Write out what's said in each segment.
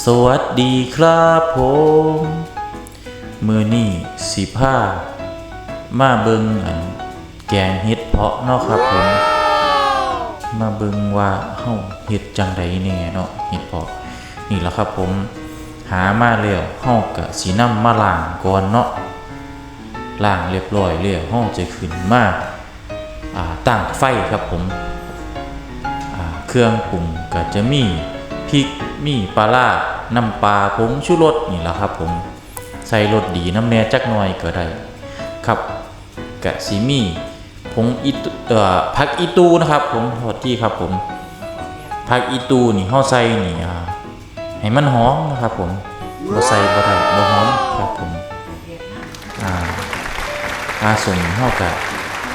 สวัสดีครับผมมือนี่สิผ้า มาเบิงอันแกงเฮ็ดเพาะเนาะครับผม มาเบิงว่าเฮาเฮ็ดจังไดแน่เนาะเฮ็ดเพาะนี่แหละครับผมหามาแล้วเฮาก็สินำมาล้างก่อนเนาะล้างเรียบร้อยแล้วเฮาจะขึ้นมาอ่าตั้งไฟครับผมอ่าเครื่องปรุงก็จะมีพริก มีปลาร้าน้ำปลาผงชูรสนี่แหละครับผมใส่รสดีน้ำแน่จักหน่อยก็ได้ครับกะซิมีผงอีตูเอ่อผักอีตูนะครับผมขอที่ครับผมผักอีตูนี่เฮาใส่นี่อ่าให้มันหอมนะครับผมบ่ใส่บ่ได้บ่หอมครับผมอ่าปลาสมเฮากะ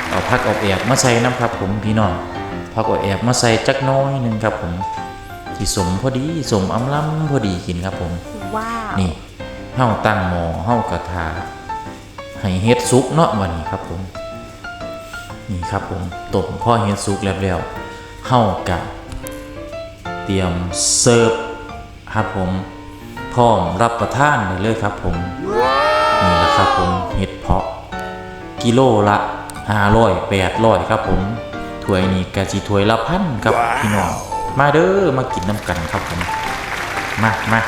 เอาผักเอาแอบมาใส่น้ำครับผมพี่น้องพักเอาแอบมาใส่จักน้อยหนึ่งครับผม ที่สมพอดีสมอำล้ำพอดีกินครับผม ว้าว นี่เฮาตั้งหม้อเฮากระทาให้เฮ็ดสุกเนาะวันนี้ครับผม นี่ครับผมต้มพ่อเฮ็ดสุกแล้วแล้วเฮากะเตรียมเสิร์ฟครับผมพร้อมรับประทานได้เลยครับผม นี่แหละครับผมเห็ดเพาะ กิโลละ500 800ครับผมถ้วยนี้กะสิถ้วยละพันครับพี่น้อง มาเด้อมากินน้ำกันครับผมมามา